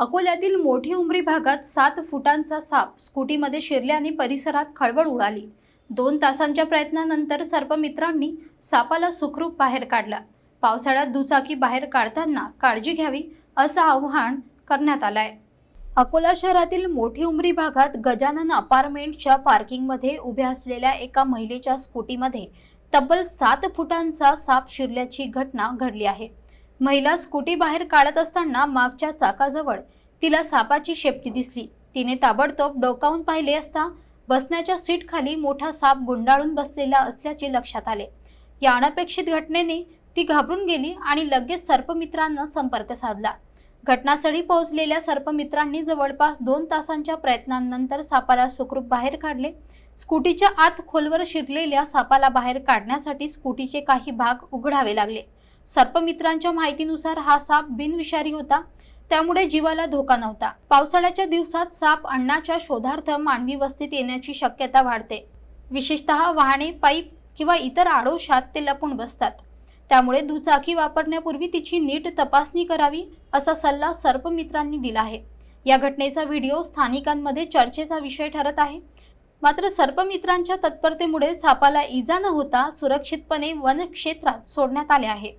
अकोल्यातील मोठी उमरी भागात सात फुटांचा साप स्कूटीमध्ये शिरल्याने परिसरात खळबळ उडाली. दोन तासांच्या प्रयत्नानंतर सर्पमित्रांनी सापाला सुखरूप बाहेर काढला. पावसाळ्यात दुचाकी बाहेर काढताना काळजी घ्यावी असं आवाहन करण्यात आलं आहे अकोला शहरातील मोठी उमरी भागात गजानन अपार्टमेंटच्या पार्किंगमध्ये उभ्या असलेल्या एका महिलेच्या स्कूटीमध्ये तब्बल सात फुटांचा साप शिरल्याची घटना घडली आहे. महिला स्कूटी बाहेर काढत असताना मागच्या चाकाजवळ तिला सापाची शेपटी दिसली. तिने ताबडतोब डोकावून पाहिले असता बसण्याच्या सीटखाली मोठा साप गुंडाळून बसलेला असल्याचे लक्षात आले. या अनपेक्षित घटनेने ती घाबरून गेली आणि लगेच सर्पमित्रांना संपर्क साधला. घटनास्थळी पोहोचलेल्या सर्पमित्रांनी जवळपास दोन तासांच्या प्रयत्नांनंतर सापाला सुखरूप बाहेर काढले. स्कूटीच्या आत खोलवर शिरलेल्या सापाला बाहेर काढण्यासाठी स्कूटीचे काही भाग उघडावे लागले. सर्पमित्रांच्या माहितीनुसार हा साप बिनविषारी होता. त्यामुळे जीवाला धोका नव्हता. पावसाळ्याच्या दिवसात साप अन्नाच्या शोधार्थ मानवी वस्तीत येण्याची शक्यता वाढते. विशेषतः वाहने पाईप किंवा इतर आडोशात ते लपून बसतात. त्यामुळे दुचाकी वापरण्यापूर्वी तिची नीट तपासणी करावी असा सल्ला सर्पमित्रांनी दिला आहे. या घटनेचा व्हिडिओ स्थानिकांमध्ये चर्चेचा विषय ठरत आहे. मात्र सर्पमित्रांच्या तत्परतेमुळे सापाला इजा न होता सुरक्षितपणे वनक्षेत्रात सोडण्यात आले आहे.